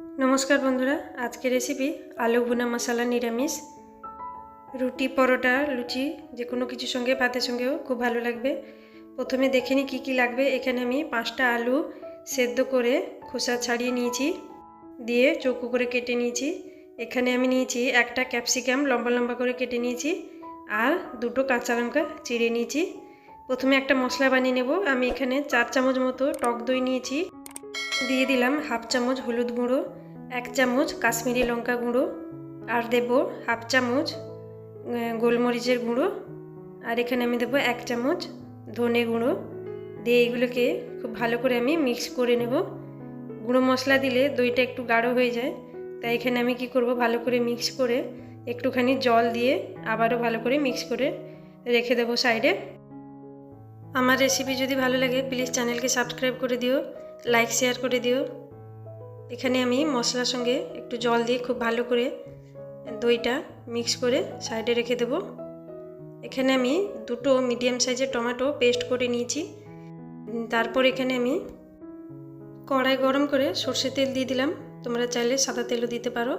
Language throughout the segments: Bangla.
নমস্কার বন্ধুরা, আজকের রেসিপি আলু ভুনা মশলা নিরামিষ। রুটি, পরোটা, লুচি যে কোনো কিছুর সঙ্গে, ভাতের সঙ্গেও খুব ভালো লাগবে। প্রথমে দেখে নিই কী কী লাগবে। এখানে আমি পাঁচটা আলু সেদ্ধ করে খোসা ছাড়িয়ে নিয়েছি, দিয়ে চৌকো করে কেটে নিয়েছি। এখানে আমি নিয়েছি একটা ক্যাপসিকাম, লম্বা লম্বা করে কেটে নিয়েছি, আর দুটো কাঁচা লঙ্কা চিড়ে নিয়েছি। প্রথমে একটা মশলা বানিয়ে নেব। আমি এখানে চার চামচ মতো টক দই নিয়েছি। দিয়ে দিলাম হাফ চামচ হলুদ গুঁড়ো, এক চামচ কাশ্মীরি লঙ্কা গুঁড়ো আর দেব হাফ চামচ গোলমরিচের গুঁড়ো। আর এখানে আমি দেবো এক চামচ ধনে গুঁড়ো। দিয়ে এগুলোকে খুব ভালো করে আমি মিক্স করে নেব। গুঁড়ো মশলা দিলে দইটা একটু গাঢ় হয়ে যায়, তাই এখানে আমি কি করব ভালো করে মিক্স করে একটুখানি জল দিয়ে আবারও ভালো করে মিক্স করে রেখে দেবো সাইডে। আমার রেসিপি যদি ভালো লাগে, প্লিজ চ্যানেলকে সাবস্ক্রাইব করে দিও। লাইক শেয়ার করে দিও। এখানে আমি মশলার সঙ্গে একটু জল দিয়ে খুব ভালো করে দইটা মিক্স করে সাইডে রেখে দেব। এখানে আমি দুটো মিডিয়াম সাইজের টমেটো পেস্ট করে নিয়েছি। তারপর এখানে আমি কড়াই গরম করে সর্ষে তেল দিয়ে দিলাম। তোমরা চাইলে সাদা তেলও দিতে পারো।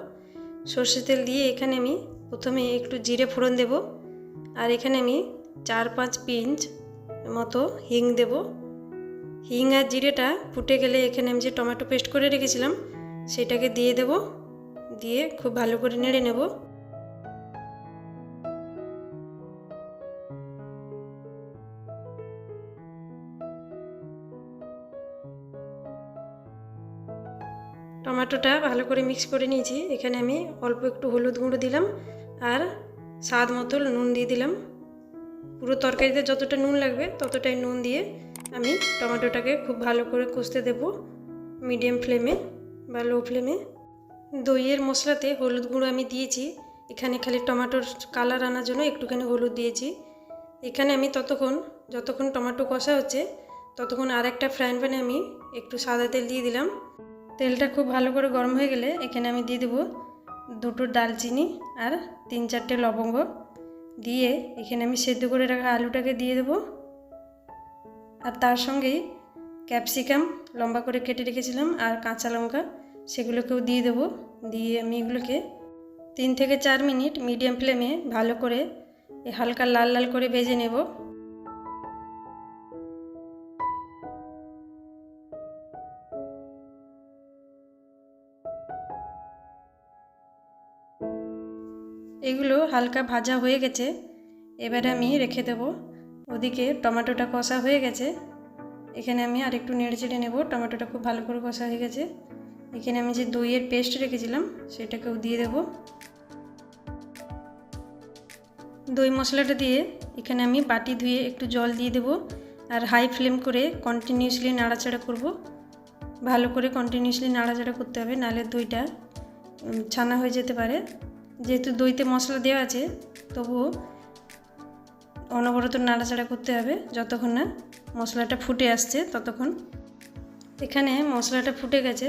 সর্ষে তেল দিয়ে এখানে আমি প্রথমে একটু জিরে ফোড়ন দেব। আর এখানে আমি চার পাঁচ পিঞ্চ মতো হিং দেব। হিং আর জিরেটা ফুটে গেলে এখানে আমি যে টমেটো পেস্ট করে রেখেছিলাম, সেটাকে দিয়ে দেব। দিয়ে খুব ভালো করে নেড়ে নেব। টমেটোটা ভালো করে মিক্স করে নিয়েছি। এখানে আমি অল্প একটু হলুদ গুঁড়ো দিলাম আর স্বাদ মতো নুন দিয়ে দিলাম। পুরো তরকারিতে যতটা নুন লাগবে ততটাই নুন দিয়ে আমি টমেটোটাকে খুব ভালো করে কষতে দেব মিডিয়াম ফ্লেমে বা লো ফ্লেমে। দইয়ের মশলাতে হলুদ গুঁড়ো আমি দিয়েছি। এখানে খালি টমেটোর কালার আনার জন্য একটুখানি হলুদ দিয়েছি। এখানে আমি ততক্ষণ, যতক্ষণ টমেটো কষা হচ্ছে, ততক্ষণ আর একটা ফ্রাইং প্যানে আমি একটু সাদা তেল দিয়ে দিলাম। তেলটা খুব ভালো করে গরম হয়ে গেলে এখানে আমি দিয়ে দেবো দুটো ডালচিনি আর তিন চারটে লবঙ্গ। দিয়ে এখানে আমি সেদ্ধ করে রাখা আলুটাকে দিয়ে দেবো। আর তার সঙ্গেই ক্যাপসিকাম লম্বা করে কেটে রেখেছিলাম আর কাঁচা লঙ্কা সেগুলোকেও দিয়ে দেবো। দিয়ে আমি এগুলোকে তিন থেকে চার মিনিট মিডিয়াম ফ্লেমে ভালো করে হালকা লাল লাল করে ভেজে নেব। এগুলো হালকা ভাজা হয়ে গেছে, এবারে আমি রেখে দেবো ওদিকে টমেটোটা কষা হয়ে গেছে। এখানে আমি আর একটু নেড়ে চেড়ে নেব। টমেটোটা খুব ভালো করে কষা হয়ে গেছে। এখানে আমি যে দইয়ের পেস্ট রেখেছিলাম, সেটাকেও দিয়ে দেবো। দই মশলাটা দিয়ে এখানে আমি বাটি ধুয়ে একটু জল দিয়ে দেবো আর হাই ফ্লেম করে কন্টিনিউসলি নাড়াচাড়া করব। ভালো করে কন্টিনিউসলি নাড়াচাড়া করতে হবে, নাহলে দইটা ছানা হয়ে যেতে পারে। যেহেতু দইতে মশলা দেওয়া আছে, তবুও অনবরত নাড়াচাড়া করতে হবে, যতক্ষণ না মশলাটা ফুটে আসছে, ততক্ষণ। এখানে মশলাটা ফুটে গেছে।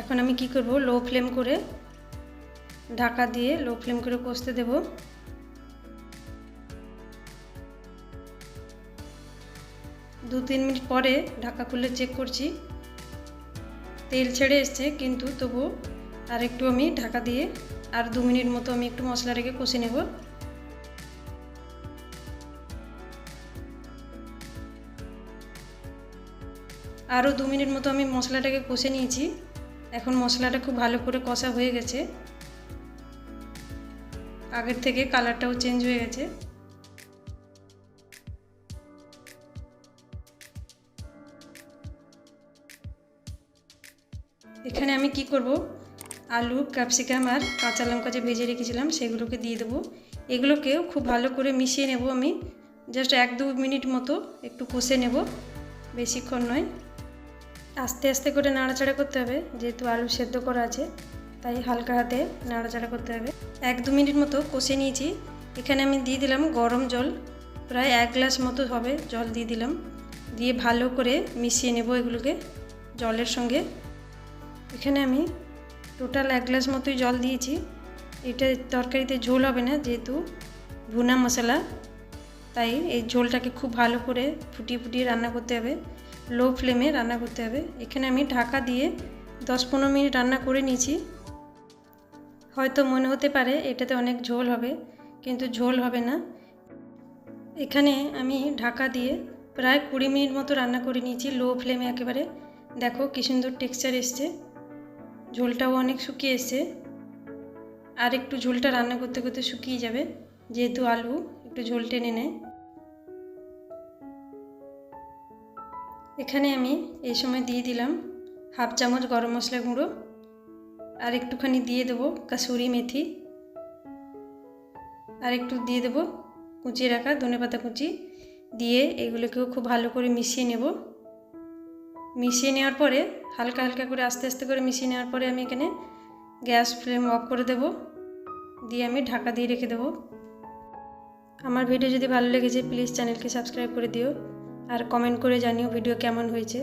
এখন আমি কি করব? লো ফ্লেম করে ঢাকা দিয়ে লো ফ্লেম করে কষতে দেব। দু তিন মিনিট পরে ঢাকা খুলে চেক করছি। তেল ছেড়ে এসছে, কিন্তু তবু আর একটু আমি ঢাকা দিয়ে আর দু মিনিট মতো আমি একটু মশলাটাকে কষে নেব। আরও দু মিনিট মতো আমি মশলাটাকে কষে নিয়েছি। এখন মশলাটা খুব ভালো করে কষা হয়ে গেছে। আগের থেকে কালারটাও চেঞ্জ হয়ে গেছে। এখানে আমি কি করব? আলু, ক্যাপসিকাম আর কাঁচা লঙ্কা যে ভেজে রেখেছিলাম সেগুলোকে দিয়ে দেবো। এগুলোকেও খুব ভালো করে মিশিয়ে নেব আমি। জাস্ট এক দু মিনিট মতো একটু কষে নেব। বেশিক্ষণ নয়। আস্তে আস্তে করে নাড়াচাড়া করতে হবে, যেহেতু আলু সেদ্ধ করা আছে, তাই হালকা হাতে নাড়াচাড়া করতে হবে। এক দু মিনিট মতো কষে নিয়েছি। এখানে আমি দিয়ে দিলাম গরম জল, প্রায় এক গ্লাস মতো হবে জল দিয়ে দিলাম। দিয়ে ভালো করে মিশিয়ে নেব এগুলোকে জলের সঙ্গে। এখানে আমি টোটাল এক গ্লাস মতোই জল দিয়েছি। এটা তরকারিতে ঝোল হবে না, যেহেতু ভুনা মশলা, তাই এই ঝোলটাকে খুব ভালো করে ফুটিয়ে ফুটিয়ে রান্না করতে হবে। লো ফ্লেমে রান্না করতে হবে। এখানে আমি ঢাকা দিয়ে দশ পনেরো মিনিট রান্না করে নিয়েছি। হয়তো মনে হতে পারে এটাতে অনেক ঝোল হবে, কিন্তু ঝোল হবে না। এখানে আমি ঢাকা দিয়ে প্রায় কুড়ি মিনিট মতো রান্না করে নিয়েছি, লো ফ্লেমে একেবারে। দেখো কী সুন্দর টেক্সচার এসছে। ঝোলটাও অনেক শুকিয়ে এসছে। আর একটু ঝোলটা রান্না করতে করতে শুকিয়ে যাবে, যেহেতু আলু, একটু ঝোল টেনে নেয়। এখানে আমি এই সময় দিয়ে দিলাম হাফ চামচ গরম মশলা গুঁড়ো আর একটুখানি দিয়ে দেবো কাসুরি মেথি। আর একটু দিয়ে দেবো কুচিয়ে রাখা ধনেপাতা কুচি দিয়ে এগুলোকেও খুব ভালো করে মিশিয়ে নেব। মিশিয়ে নেওয়ার পরে হালকা হালকা করে আস্তে আস্তে করে মিশিয়ে নেওয়ার পরে আমি এখানে গ্যাস ফ্লেম অফ করে দেব। দিয়ে আমি ঢাকা দিয়ে রেখে দেবো। আমার ভিডিও যদি ভালো লেগেছে, প্লিজ চ্যানেলকে সাবস্ক্রাইব করে দিও। আর কমেন্ট করে জানিও ভিডিও কেমন হয়েছে।